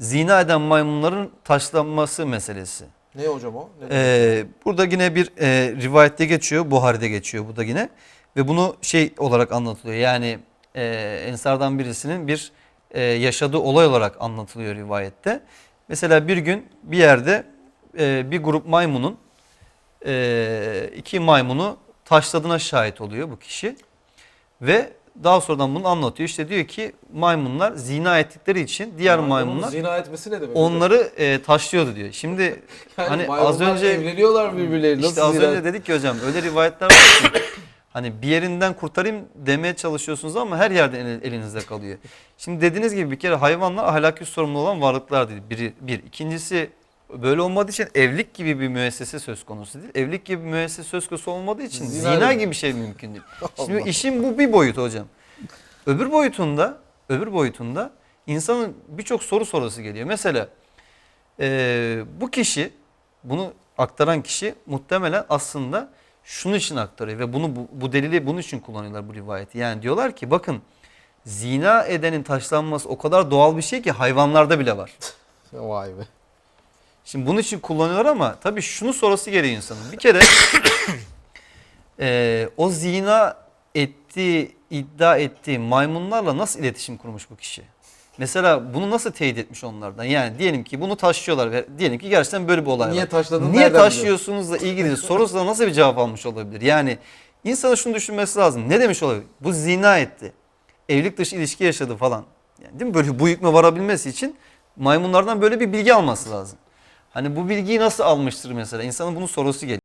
zina eden maymunların taşlanması meselesi. Ne hocam o? Ne Ee, burada yine bir e, rivayette geçiyor, Buhari'de geçiyor bu da yine. Ve bunu şey olarak anlatılıyor. Yani e, Ensardan birisinin bir e, yaşadığı olay olarak anlatılıyor rivayette. Mesela bir gün bir yerde e, bir grup maymunun e, iki maymunu taşladığına şahit oluyor bu kişi. Ve daha sonradan bunu anlatıyor. İşte diyor ki maymunlar zina ettikleri için diğer Maymunun maymunlar zina etmesi ne demek? onları e, taşlıyordu diyor. Şimdi Yani hani az maymunlar önce evleniyorlar birbirleriyle. işte Nasıl az zina- önce dedik ki hocam öyle rivayetler var ki hani bir yerinden kurtarayım demeye çalışıyorsunuz ama her yerde el- elinizde kalıyor. Şimdi dediğiniz gibi bir kere hayvanlar ahlaki sorumlu olan varlıklar değil. Biri, bir. İkincisi böyle olmadığı için evlilik gibi bir müessese söz konusu değil. Evlilik gibi bir müessese söz konusu olmadığı için Zina zina, gibi bir şey mümkün değil. Şimdi Allah. işin bu bir boyutu hocam. Öbür boyutunda, öbür boyutunda insanın birçok soru sorusu geliyor. Mesela eee, bu kişi, bunu aktaran kişi muhtemelen aslında şunun için aktarıyor ve bunu bu, bu delili bunun için kullanıyorlar bu rivayeti. Yani diyorlar ki bakın zina edenin taşlanması o kadar doğal bir şey ki hayvanlarda bile var. Vay be. Şimdi bunun için kullanıyorlar ama tabii şunu sorası gereği insanın. Bir kere eee, o zina ettiği, iddia ettiği maymunlarla nasıl iletişim kurmuş bu kişi? Mesela bunu nasıl teyit etmiş onlardan? Yani diyelim ki bunu taşıyorlar ve diyelim ki gerçekten böyle bir olay Niye var. taşladın, Niye nereden taşıyorsunuzla ilgili sorusuna nasıl bir cevap almış olabilir? Yani insanın şunu düşünmesi lazım. Ne demiş olabilir? Bu zina etti. Evlilik dışı ilişki yaşadı falan. Yani değil mi? Böyle bu hükme varabilmesi için maymunlardan böyle bir bilgi alması lazım. Hani bu bilgiyi nasıl almıştır mesela? İnsanın bunun sorusu geliyor.